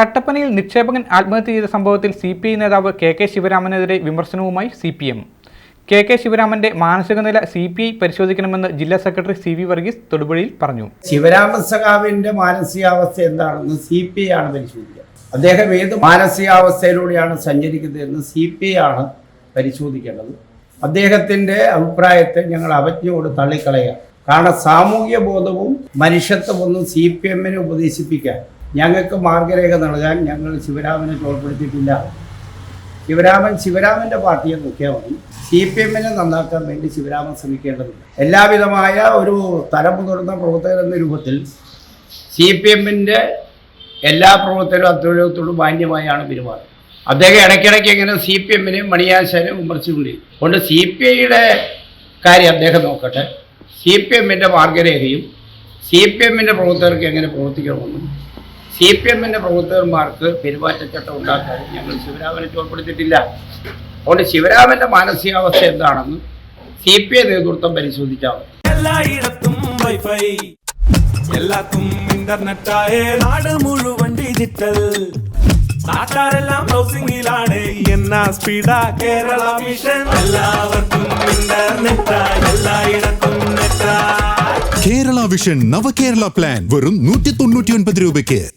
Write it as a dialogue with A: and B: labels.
A: കട്ടപ്പനയിൽ നിക്ഷേപകൻ ആത്മഹത്യ ചെയ്ത സംഭവത്തിൽ സി പി ഐ നേതാവ് കെ കെ ശിവരാമനെതിരെ വിമർശനവുമായി C P M. K K ശിവരാമന്റെ മാനസിക നില സി പി ഐ പരിശോധിക്കണമെന്ന് ജില്ലാ സെക്രട്ടറി സി വി വർഗീസ് തൊടുപുഴയിൽ പറഞ്ഞു.
B: ശിവരാമ സഖാവിന്റെ മാനസികാവസ്ഥ എന്താണെന്ന് സി പി ഐ ആണ് പരിശോധിക്കുക. അദ്ദേഹം ഏത് മാനസികാവസ്ഥയിലൂടെയാണ് സഞ്ചരിക്കുന്നതെന്ന് സി പി ഐ ആണ് പരിശോധിക്കേണ്ടത്. അദ്ദേഹത്തിന്റെ അഭിപ്രായത്തെ ഞങ്ങൾ അവജ്ഞയോട് തള്ളിക്കളയുക. കാരണം സാമൂഹ്യ ബോധവും മനുഷ്യത്വമൊന്നും സി പി എമ്മിനെ ഉപദേശിപ്പിക്കാൻ ഞങ്ങൾക്ക് മാർഗരേഖ നൽകാൻ ഞങ്ങൾ ശിവരാമനെ തോൽപ്പെടുത്തിയിട്ടില്ല. ശിവരാമൻ ശിവരാമന്റെ പാർട്ടിയെ നോക്കിയാൽ മതി. സി പി എമ്മിനെ നന്നാക്കാൻ വേണ്ടി ശിവരാമൻ ശ്രമിക്കേണ്ടതുണ്ട്. എല്ലാവിധമായ ഒരു തരം മുതിർന്ന പ്രവർത്തകർ എന്ന രൂപത്തിൽ സി പി എമ്മിന്റെ എല്ലാ പ്രവർത്തകരും അത്യുലകത്തോടും മാന്യമായാണ് പെരുമാറുന്നത്. അദ്ദേഹം ഇടയ്ക്കിടയ്ക്ക് എങ്ങനെ സി പി എമ്മിനെയും മണിയാശാനെയും വിമർശിച്ചുകൊണ്ടിരിക്കും. അതുകൊണ്ട് സി പി ഐയുടെ കാര്യം അദ്ദേഹം നോക്കട്ടെ. സി പി എമ്മിന്റെ മാർഗരേഖയും സി പി എമ്മിന്റെ പ്രവർത്തകർക്ക് എങ്ങനെ പ്രവർത്തിക്കണമെന്നും സി പി എമ്മിന്റെ പ്രവർത്തകന്മാർക്ക് പെരുമാറ്റച്ചട്ടം ഉണ്ടാക്കാൻ ഞങ്ങൾ ശിവരാമനെ ചോർപ്പെടുത്തിയിട്ടില്ല അതുകൊണ്ട് ശിവരാമന്റെ മാനസികാവസ്ഥ എന്താണെന്ന് സി പി ഐ നേതൃത്വം പരിശോധിച്ചാൽ മതി.
C: എല്ലായിടത്തും വൈഫൈ എല്ലാത്തും ഇന്റർനെറ്റായേ നാട് മുഴുവൻ ഡിജിറ്റൽ. നാട്ടാരെല്ലാം ബ്രൗസിംഗിലാണ് എന്നാ സ്പീഡാ കേരള മിഷൻ. എല്ലാവർക്കും ഇന്റർനെറ്റാ എല്ലായിടത്തും നെറ്റാ
D: കേരള വിഷൻ നവകേരള പ്ലാൻ വെറും നൂറ്റി തൊണ്ണൂറ്റി ഒൻപത് രൂപയ്ക്ക്.